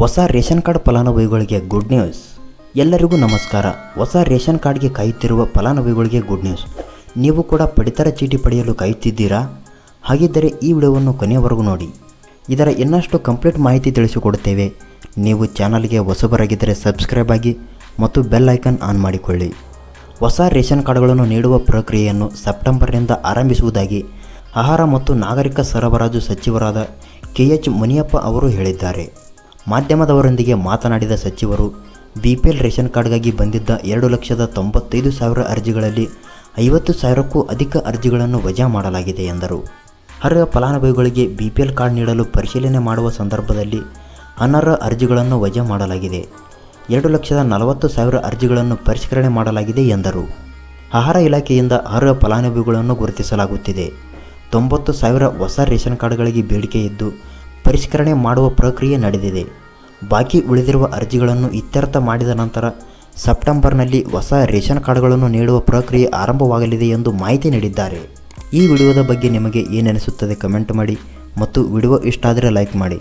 ಹೊಸ ration card ಫಲಾನುಭವಿಗಳಿಗೆ good news ಎಲ್ಲರಿಗೂ ನಮಸ್ಕಾರ. ಹೊಸ ರೇಷನ್ ಕಾರ್ಡ್ಗೆ ಕಾಯುತ್ತಿರುವ ಫಲಾನುಭವಿಗಳಿಗೆ ಗುಡ್ ನ್ಯೂಸ್ ನೀವು ಕೂಡ ಪಡಿತರ ಚೀಟಿ ಪಡೆಯಲು ಕಾಯುತ್ತಿದ್ದೀರಾ? ಹಾಗಿದ್ದರೆ ಈ ವಿಡಿಯೋವನ್ನು ಕೊನೆಯವರೆಗೂ ನೋಡಿ. ಇದರ ಇನ್ನಷ್ಟು ಕಂಪ್ಲೀಟ್ ಮಾಹಿತಿ ತಿಳಿಸಿಕೊಡುತ್ತೇವೆ. ನೀವು ಚಾನಲ್ಗೆ ಹೊಸಬರಾಗಿದ್ದರೆ ಸಬ್ಸ್ಕ್ರೈಬ್ ಆಗಿ ಮತ್ತು ಬೆಲ್ ಐಕನ್ ಆನ್ ಮಾಡಿಕೊಳ್ಳಿ. ಹೊಸ ರೇಷನ್ ಕಾರ್ಡ್ಗಳನ್ನು ನೀಡುವ ಪ್ರಕ್ರಿಯೆಯನ್ನು ಸೆಪ್ಟೆಂಬರ್ನಿಂದ ಆರಂಭಿಸುವುದಾಗಿ ಆಹಾರ ಮತ್ತು ನಾಗರಿಕ ಸರಬರಾಜು ಸಚಿವರಾದ ಕೆ ಎಚ್ ಮುನಿಯಪ್ಪ ಅವರು ಹೇಳಿದ್ದಾರೆ. ಮಾಧ್ಯಮದವರೊಂದಿಗೆ ಮಾತನಾಡಿದ ಸಚಿವರು ಬಿ ಪಿ ಎಲ್ ರೇಷನ್ ಕಾರ್ಡ್ಗಾಗಿ ಬಂದಿದ್ದ ಎರಡು ಲಕ್ಷದ ತೊಂಬತ್ತೈದು ಸಾವಿರ ಅರ್ಜಿಗಳಲ್ಲಿ ಐವತ್ತು ಸಾವಿರಕ್ಕೂ ಅಧಿಕ ಅರ್ಜಿಗಳನ್ನು ವಜಾ ಮಾಡಲಾಗಿದೆ ಎಂದರು. ಅರ್ಹ ಫಲಾನುಭವಿಗಳಿಗೆ ಬಿ ಪಿ ಎಲ್ ಕಾರ್ಡ್ ನೀಡಲು ಪರಿಶೀಲನೆ ಮಾಡುವ ಸಂದರ್ಭದಲ್ಲಿ ಅನರ್ಹ ಅರ್ಜಿಗಳನ್ನು ವಜಾ ಮಾಡಲಾಗಿದೆ. ಎರಡು ಲಕ್ಷದ ನಲವತ್ತು ಸಾವಿರ ಅರ್ಜಿಗಳನ್ನು ಪರಿಷ್ಕರಣೆ ಮಾಡಲಾಗಿದೆ ಎಂದರು. ಆಹಾರ ಇಲಾಖೆಯಿಂದ ಅರ್ಹ ಫಲಾನುಭವಿಗಳನ್ನು ಗುರುತಿಸಲಾಗುತ್ತಿದೆ. ತೊಂಬತ್ತು ಸಾವಿರ ಹೊಸ ರೇಷನ್ ಕಾರ್ಡ್ಗಳಿಗೆ ಬೇಡಿಕೆ ಇದ್ದು, ಪರಿಷ್ಕರಣೆ ಮಾಡುವ ಪ್ರಕ್ರಿಯೆ ನಡೆದಿದೆ. ಬಾಕಿ ಉಳಿದಿರುವ ಅರ್ಜಿಗಳನ್ನು ಇತ್ಯರ್ಥ ಮಾಡಿದ ನಂತರ ಸೆಪ್ಟೆಂಬರ್ನಲ್ಲಿ ಹೊಸ ರೇಷನ್ ಕಾರ್ಡ್ಗಳನ್ನು ನೀಡುವ ಪ್ರಕ್ರಿಯೆ ಆರಂಭವಾಗಲಿದೆ ಎಂದು ಮಾಹಿತಿ ನೀಡಿದ್ದಾರೆ. ಈ ವಿಡಿಯೋದ ಬಗ್ಗೆ ನಿಮಗೆ ಏನನಿಸುತ್ತದೆ ಕಮೆಂಟ್ ಮಾಡಿ ಮತ್ತು ವಿಡಿಯೋ ಇಷ್ಟ ಆದರೆ ಲೈಕ್ ಮಾಡಿ.